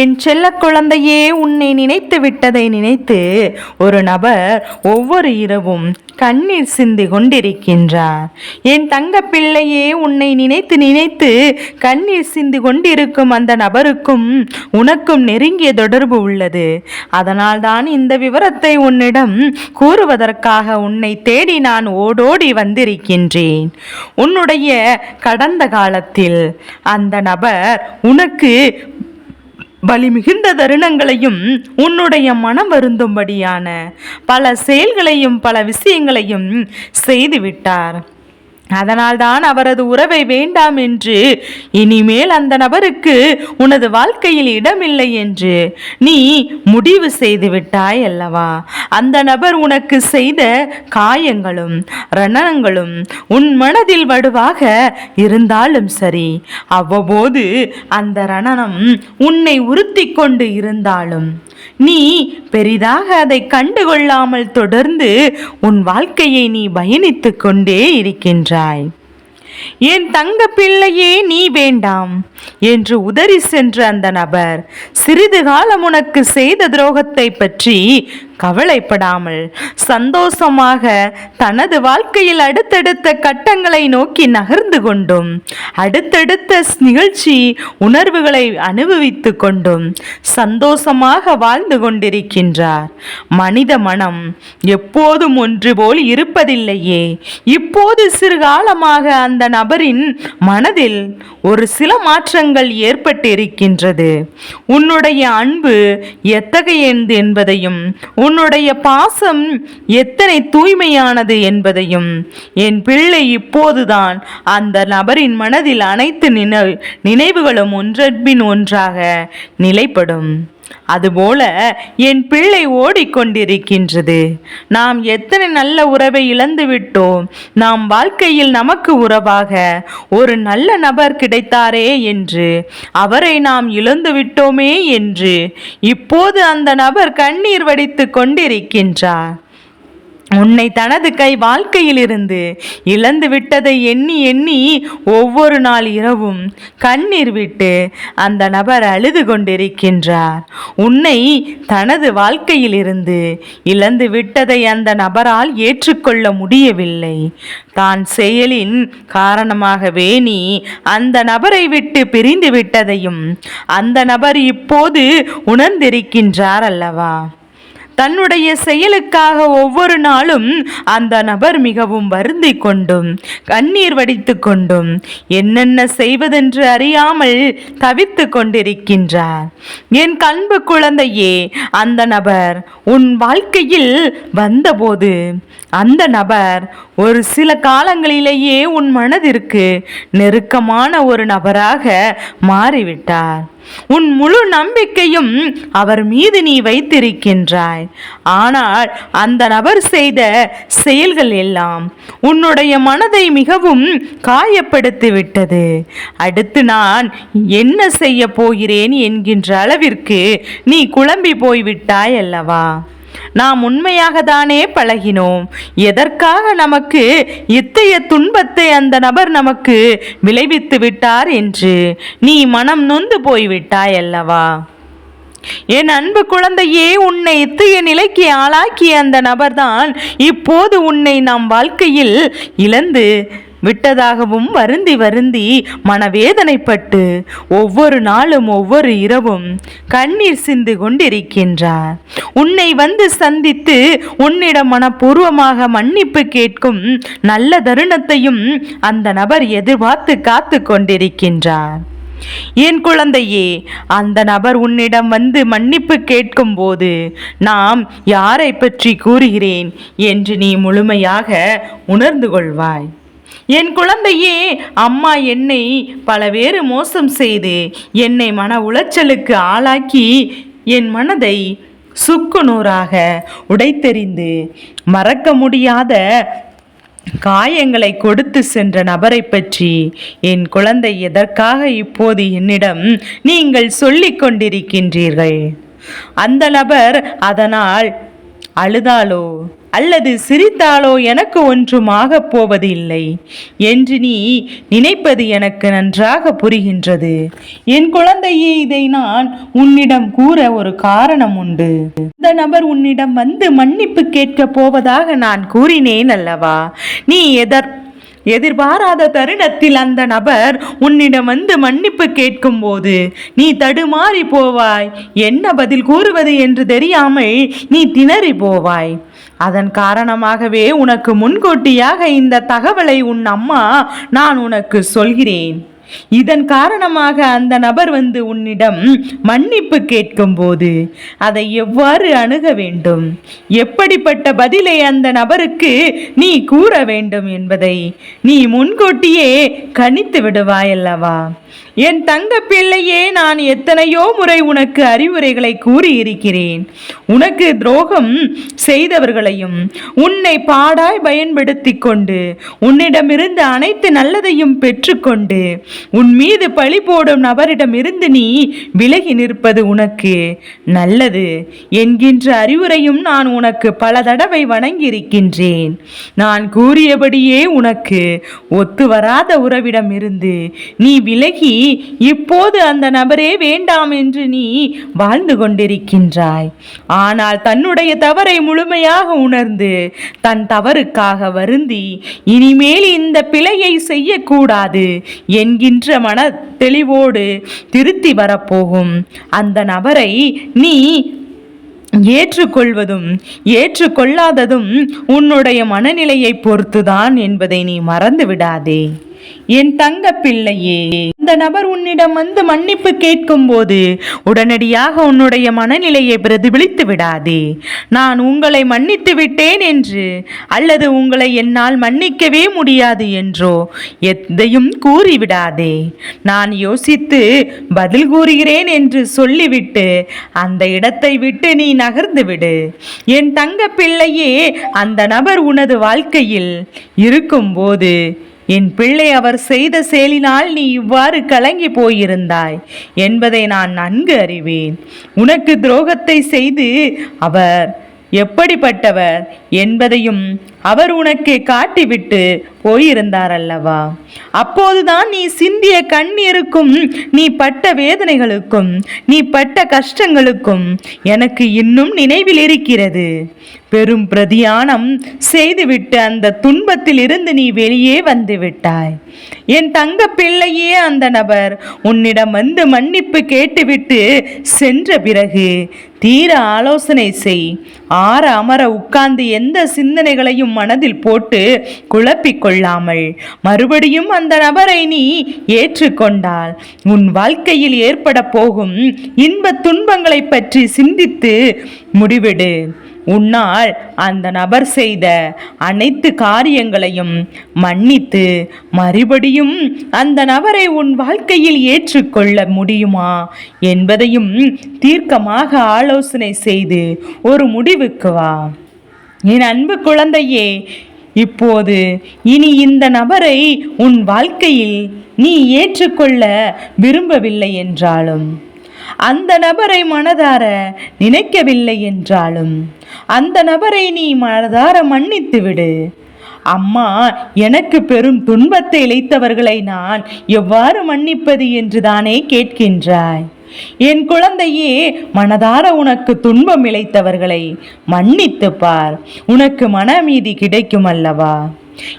என் செல்ல குழந்தையே உன்னை நினைத்து விட்டதை நினைத்து ஒரு நபர் ஒவ்வொரு இரவும் கண்ணீர் சிந்தி கொண்டிருக்கின்றார். என் தங்க பிள்ளையே உன்னை நினைத்து நினைத்து கண்ணீர் சிந்தி கொண்டிருக்கும் அந்த நபருக்கும் உனக்கும் நெருங்கிய தொடர்பு உள்ளது. அதனால்தான் இந்த விவரத்தை உன்னிடம் கூறுவதற்காக உன்னை தேடி நான் ஓடோடி வந்திருக்கின்றேன். உன்னுடைய கடந்த காலத்தில் அந்த நபர் உனக்கு வலி மிகுந்த தருணங்களையும் உன்னுடைய மனம் வருந்தும்படியான பல செயல்களையும் பல விஷயங்களையும் செய்துவிட்டார். அதனால்தான் அவரது உறவை வேண்டாம் என்று. இனிமேல் அந்த நபருக்கு உனது வாழ்க்கையில் இடமில்லை என்று. நீ முடிவு செய்து விட்டாய் அல்லவா? அந்த நபர் உனக்கு செய்த காயங்களும் ரணங்களும் உன் மனதில் வடுவாக இருந்தாலும் சரி. அவ்வப்போது அந்த ரணனம் உன்னை உறுத்தி கொண்டு இருந்தாலும் நீ பெரிதாக அதை கண்டுகொள்ளாமல் தொடர்ந்து உன் வாழ்க்கையை நீ பயணித்துக் கொண்டே இருக்கின்றாய். என் தங்க பிள்ளையே நீ வேண்டாம் என்று உதறி சென்ற அந்த நபர் சிறிது காலம் உனக்கு செய்த துரோகத்தை பற்றி கவலைப்படாமல் சந்தோஷமாக தனது வாழ்க்கையில் அடுத்தடுத்த கட்டங்களை நோக்கி நகர்ந்து கொண்டும் அடுத்தடுத்த நிகழ்ச்சி உணர்வுகளை அனுபவித்து கொண்டும் சந்தோஷமாக வாழ்ந்து கொண்டிருக்கின்றார். மனித மனம் எப்போதும் ஒன்று போல் இருப்பதில்லையே. இப்போது சிறுகாலமாக அந்த நபரின் மனதில் ஒரு சில மாற்றங்கள் ஏற்பட்டிருக்கின்றது. உன்னுடைய அன்பு எத்தகையது என்பதையும் உன்னுடைய பாசம் எத்தனை தூய்மையானது என்பதையும் என் பிள்ளை இப்போதுதான் அந்த நபரின் மனதில் அனைத்து நினைவுகளும் ஒன்றன்பின் ஒன்றாக நிலைப்படும். அதுபோல என் பிள்ளை ஓடிக்கொண்டிருக்கின்றது. நாம் எத்தனை நல்ல உறவை இழந்து விட்டோம். நாம் வாழ்க்கையில் நமக்கு உறவாக ஒரு நல்ல நபர் கிடைத்தாரே என்று அவரை நாம் இழந்து விட்டோமே என்று இப்போது அந்த நபர் கண்ணீர் வடித்து கொண்டிருக்கின்றார். உன்னை தனது கை வாழ்க்கையிலிருந்து இழந்து விட்டதை எண்ணி எண்ணி ஒவ்வொரு நாள் இரவும் கண்ணீர் விட்டு அந்த நபர் அழுது கொண்டிருக்கின்றார். உன்னை தனது வாழ்க்கையிலிருந்து இழந்து விட்டதை அந்த நபரால் ஏற்றுக்கொள்ள முடியவில்லை. தான் செயலின் காரணமாகவே நீ அந்த நபரை விட்டு பிரிந்து விட்டதையும் அந்த நபர் இப்போது உணர்ந்திருக்கின்றார் அல்லவா? தன்னுடைய செயலுக்காக ஒவ்வொரு நாளும் அந்த நபர் மிகவும் வருந்தி கொண்டும் கண்ணீர் வடித்து கொண்டும் என்னென்ன செய்வதென்று அறியாமல் தவித்து கொண்டிருக்கின்றார். என் கண்பு குழந்தையே அந்த நபர் உன் வாழ்க்கையில் வந்தபோது அந்த நபர் ஒரு சில காலங்களிலேயே உன் மனதிற்கு நெருக்கமான ஒரு நபராக மாறிவிட்டார். உன் முழு நம்பிக்கையும் அவர் மீது நீ வைத்திருக்கின்றாய். ஆனால் அந்த நபர் செய்த செயல்கள் எல்லாம் உன்னுடைய மனதை மிகவும் காயப்படுத்தி விட்டது அடுத்து நான் என்ன செய்ய போகிறேன் என்கின்ற அளவிற்கு நீ குழம்பி போய்விட்டாய் அல்லவா? நாம் உண்மையாக தானே பழகினோம். எதற்காக நமக்கு இத்தகைய துன்பத்தை அந்த நபர் நமக்கு விளைவித்து விட்டார் என்று? நீ மனம் நொந்து போய்விட்டாய் அல்லவா? என் அன்பு குழந்தையே உன்னை இத்தகைய நிலைக்கு ஆளாக்கிய அந்த நபர்தான் இப்போது உன்னை நம் வாழ்க்கையில் இழந்து விட்டதாகவும் வருந்தி வருந்தி மனவேதனைப்பட்டு ஒவ்வொரு நாளும் ஒவ்வொரு இரவும் கண்ணீர் சிந்து கொண்டிருக்கின்றார். உன்னை வந்து சந்தித்து உன்னிடம் மனப்பூர்வமாக மன்னிப்பு கேட்கும் நல்ல தருணத்தையும் அந்த நபர் எதிர்பார்த்து காத்து கொண்டிருக்கின்றார். என் குழந்தையே அந்த நபர் உன்னிடம் வந்து மன்னிப்பு கேட்கும் போது நாம் யாரை பற்றி கூறுகிறேன் என்று நீ முழுமையாக உணர்ந்து கொள்வாய். என் குழந்தையே அம்மா என்னை பலவேறு மோசம் செய்து என்னை மன உளைச்சலுக்கு ஆளாக்கி என் மனதை சுக்கு நூறாக உடைத்தெறிந்து மறக்க முடியாத காயங்களை கொடுத்து சென்ற நபரை பற்றி என் குழந்தை எதற்காக இப்போது என்னிடம் நீங்கள் சொல்லிக் கொண்டிருக்கின்றீர்கள்? அந்த நபர் அதனால் அழுதாலோ? அல்லது சிரித்தாலோ எனக்கு ஒன்றும் ஆகப் போவது இல்லை என்று நீ நினைப்பது எனக்கு நன்றாக புரிகின்றது. என் குழந்தையே இதை நான் உன்னிடம் கூற ஒரு காரணம் உண்டு. இந்த நபர் உன்னிடம் வந்து மன்னிப்பு கேட்கப் போவதாக நான் கூறினேன் அல்லவா? நீ எதற் எதிர்பாராத தருணத்தில் அந்த நபர் உன்னிடம் வந்து மன்னிப்பு கேட்கும்போது நீ தடுமாறி போவாய். என்ன பதில் கூறுவது என்று தெரியாமல் நீ திணறி போவாய். அதன் காரணமாகவே உனக்கு முன்கூட்டியாக இந்த தகவலை உன் அம்மா நான் உனக்கு சொல்கிறேன். இதன் காரணமாக அந்த நபர் வந்து உன்னிடம் மன்னிப்பு கேட்கும்போது அதை எவ்வாறு அணுக வேண்டும்? எப்படிப்பட்ட பதிலை அந்த நபருக்கு நீ கூற வேண்டும் என்பதை நீ முன்கூட்டியே கணித்து விடுவாயல்லவா? என் தங்க பிள்ளையே நான் எத்தனையோ முறை உனக்கு அறிவுரைகளை கூறியிருக்கிறேன். உனக்கு துரோகம் செய்தவர்களையும் உன்னை பாடாய் பயன்படுத்தி கொண்டு உன்னிடமிருந்து அனைத்து நல்லதையும் பெற்றுக்கொண்டு உன் மீது பழி போடும் நபரிடமிருந்து நீ விலகி நிற்பது உனக்கு நல்லது என்கின்ற அறிவுரையும் நான் உனக்கு பல தடவை வணங்கியிருக்கின்றேன். நான் கூறியபடியே உனக்கு ஒத்து வராத உறவிடம் இருந்து நீ விலகி இப்போது அந்த நபரே வேண்டாம் என்று நீ வாழ்ந்து கொண்டிருக்கின்றாய். ஆனால் தன்னுடைய தவறை முழுமையாக உணர்ந்து தன் தவறுக்காக வருந்தி இனிமேல் இந்த பிழையை செய்யக்கூடாது என்கின்ற மன தெளிவோடு திருத்தி வரப்போகும். அந்த நபரை நீ ஏற்றுக்கொள்வதும் ஏற்றுக்கொள்ளாததும் உன்னுடைய மனநிலையை பொறுத்துதான் என்பதை நீ மறந்து விடாதே என் தங்க பிள்ளையே அந்த நபர் உன்னிடம் வந்து மன்னிப்பு கேட்கும்போது உடனடியாக உன்னுடைய மனநிலையை பிரதிபலித்து விடாதே. நான் உங்களை மன்னித்து விட்டேன் என்று அல்லது உங்களை என்னால் மன்னிக்கவே முடியாது என்றோ எதையும் கூறிவிடாதே. நான் யோசித்து பதில் கூறுகிறேன் என்று சொல்லிவிட்டு அந்த இடத்தை விட்டு நீ நகர்ந்து விடு. என் தங்க பிள்ளையே அந்த நபர் உனது வாழ்க்கையில் இருக்கும்போது என் பிள்ளை அவர் செய்த செயலினால் நீ இவ்வாறு கலங்கி போயிருந்தாய் என்பதை நான் நன்கு அறிவேன். உனக்கு துரோகத்தை செய்து அவர் எப்படிப்பட்டவர் என்பதையும் அவர் உனக்கு காட்டிவிட்டு போயிருந்தார் அல்லவா அப்போதுதான் நீ சிந்திய கண்ணீருக்கும் நீ பட்ட வேதனைகளுக்கும் நீ பட்ட கஷ்டங்களுக்கும் எனக்கு இன்னும் நினைவில் இருக்கிறது. பெரும் பிரதியானம் செய்துவிட்டு அந்த துன்பத்தில் இருந்து நீ வெளியே வந்து விட்டாய். என் தங்க பிள்ளையே அந்த நபர் உன்னிடம் வந்து மன்னிப்பு கேட்டுவிட்டு சென்ற பிறகு தீர ஆலோசனை செய். ஆற அமர உட்கார்ந்து எந்த சிந்தனைகளையும் மனதில் போட்டு குழப்பிக் கொள்ளாமல் மறுபடியும் அந்த நபரை நீ ஏற்றுக்கொண்டால் உன் வாழ்க்கையில் ஏற்பட போகும் இன்ப துன்பங்களை பற்றி சிந்தித்து முடிவிடு. உன்னால் அந்த நபர் செய்த அனைத்து காரியங்களையும் மன்னித்து மறுபடியும் அந்த நபரை உன் வாழ்க்கையில் ஏற்றுக்கொள்ள முடியுமா என்பதையும் தீர்க்கமாக ஆலோசனை செய்து ஒரு முடிவுக்கு வா. என் அன்பு குழந்தையே இப்போது இனி இந்த நபரை உன் வாழ்க்கையில் நீ ஏற்றுக்கொள்ள விரும்பவில்லை என்றாலும் அந்த நபரை மனதார நினைக்கவில்லை என்றாலும் அந்த நபரை நீ மனதார மன்னித்து விடு. அம்மா எனக்கு பெரும் துன்பத்தை இழைத்தவர்களை நான் எவ்வாறு மன்னிப்பது என்று தானே கேட்கின்றாய். என் குழந்தையே மனதார உனக்கு துன்பம் இழைத்தவர்களை மன்னித்து பார். உனக்கு மன அமைதி கிடைக்கும் அல்லவா?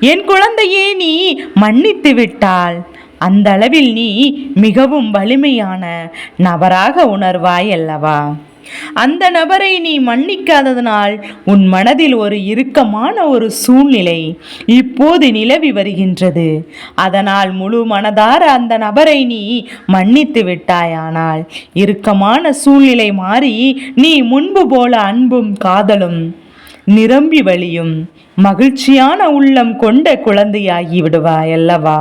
என் குழந்தையே நீ மன்னித்து விட்டால் அந்த அளவில் நீ மிகவும் வலிமையான நபராக உணர்வாய் அல்லவா? அந்த நபரை நீ மன்னிக்காததனால் உன் மனதில் ஒரு இறுக்கமான ஒரு சூழ்நிலை இப்போது நிலவி வருகின்றது. அதனால் முழு மனதார அந்த நபரை நீ மன்னித்து விட்டாயானால் இறுக்கமான சூழ்நிலை மாறி நீ முன்பு போல அன்பும் காதலும் நிரம்பி வழியும். மகிழ்ச்சியான உள்ளம் கொண்ட குழந்தையாகி விடுவாயல்லவா?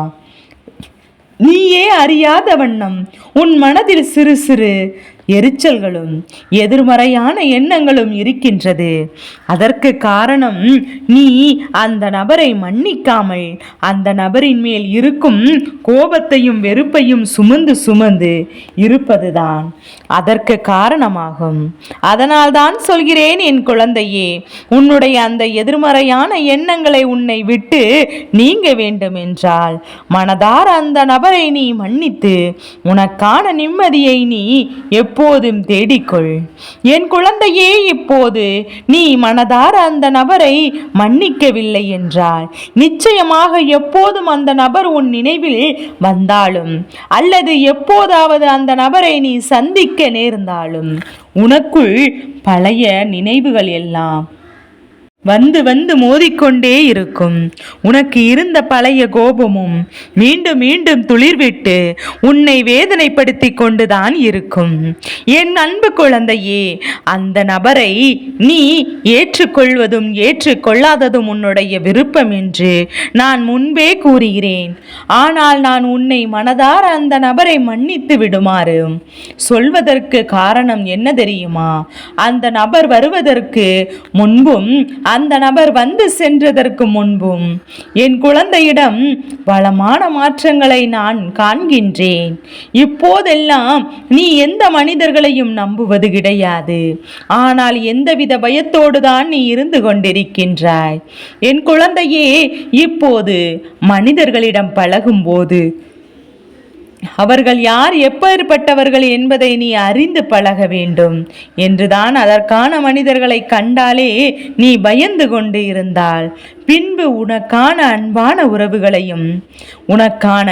நீயே அறியாத வண்ணம் உன் மனதில் சிறு சிறு எரிச்சல்களும் எதிர்மறையான எண்ணங்களும் இருக்கின்றது. அதற்கு காரணம் நீ அந்த நபரை மன்னிக்காமல் அந்த நபரின் மேல் இருக்கும் கோபத்தையும் வெறுப்பையும் சுமந்து சுமந்து இருப்பதுதான் அதற்கு காரணமாகும். அதனால்தான் சொல்கிறேன் என் குழந்தையே உன்னுடைய அந்த எதிர்மறையான எண்ணங்களை உன்னை விட்டு நீங்க வேண்டும் என்றால் மனதார அந்த நபரை நீ மன்னித்து உனக்கான நிம்மதியை நீ எப்போதும் தேடிக்கொள். என் குழந்தையே இப்போது நீ மனதார அந்த நபரை மன்னிக்கவில்லை என்றால் நிச்சயமாக எப்போதும் அந்த நபர் உன் நினைவில் வந்தாலும் அல்லது எப்போதாவது அந்த நபரை நீ சந்திக்க நேர்ந்தாலும் உனக்குள் பழைய நினைவுகள் எல்லாம் வந்து வந்து மோதிக்கொண்டே இருக்கும். உனக்கு இருந்த பழைய கோபமும் மீண்டும் மீண்டும் துளிர்விட்டு உன்னை வேதனைப்படுத்தி கொண்டுதான் இருக்கும். என் அன்பு குழந்தையே அந்த நபரை நீ ஏற்றுக்கொள்வதும் ஏற்றுக்கொள்ளாததும் உன்னுடைய விருப்பம் என்று நான் முன்பே கூறுகிறேன். ஆனால் நான் உன்னை மனதார அந்த நபரை மன்னித்து விடுமாறு. சொல்வதற்கு காரணம் என்ன தெரியுமா? அந்த நபர் வருவதற்கு முன்பும் அந்த நபர் வந்து சென்றதற்கு முன்பும் என் குழந்தையிடம் வளமான மாற்றங்களை நான் காண்கின்றேன். இப்போதெல்லாம் நீ எந்த மனிதர்களையும் நம்புவது கிடையாது. ஆனால் எந்தவித பயத்தோடு தான் நீ இருந்து கொண்டிருக்கின்றாய். என் குழந்தையே இப்போது மனிதர்களிடம் பழகும்போது அவர்கள் யார் எப்பேற்பட்டவர்கள் என்பதை நீ அறிந்து பழக வேண்டும் என்றுதான் அதற்கான மனிதர்களை கண்டாலே நீ பயந்து கொண்டு இருந்தால் பின்பு உனக்கான அன்பான உறவுகளையும் உனக்கான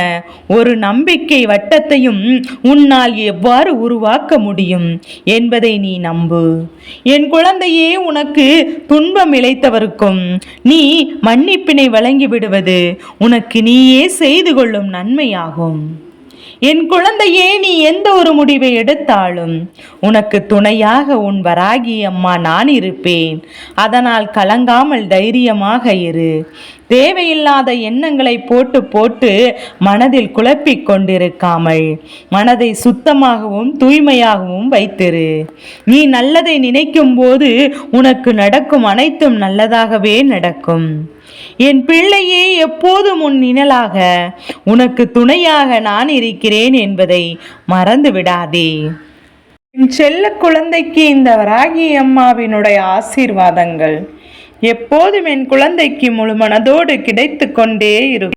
ஒரு நம்பிக்கை வட்டத்தையும் உன்னால் எவ்வாறு உருவாக்க முடியும் என்பதை நீ நம்பு. என் குழந்தையே உனக்கு துன்பம் இழைத்தவருக்கும் நீ மன்னிப்பினை வழங்கிவிடுவது உனக்கு நீயே செய்து கொள்ளும் நன்மையாகும். என் குழந்தையே நீ எந்த ஒரு முடிவை எடுத்தாலும் உனக்கு துணையாக உன் வராகி அம்மா நான் இருப்பேன். அதனால் கலங்காமல் தைரியமாக இரு. தேவையில்லாத எண்ணங்களை போட்டு போட்டு மனதில் குழப்பிக் கொண்டிருக்காமல் மனதை சுத்தமாகவும் தூய்மையாகவும் வைத்திரு. நீ நல்லதை நினைக்கும் போது உனக்கு நடக்கும் அனைத்தும் நல்லதாகவே நடக்கும். என் பிள்ளையே எப்போதும் உன் நிழலாக உனக்கு துணையாக நான் இருக்கிறேன் என்பதை மறந்து விடாதே. என் செல்ல குழந்தைக்கு இந்த வராகி அம்மாவினுடைய ஆசீர்வாதங்கள் எப்போதும் என் குழந்தைக்கு முழு மனதோடு கிடைத்து கொண்டே இருக்கும்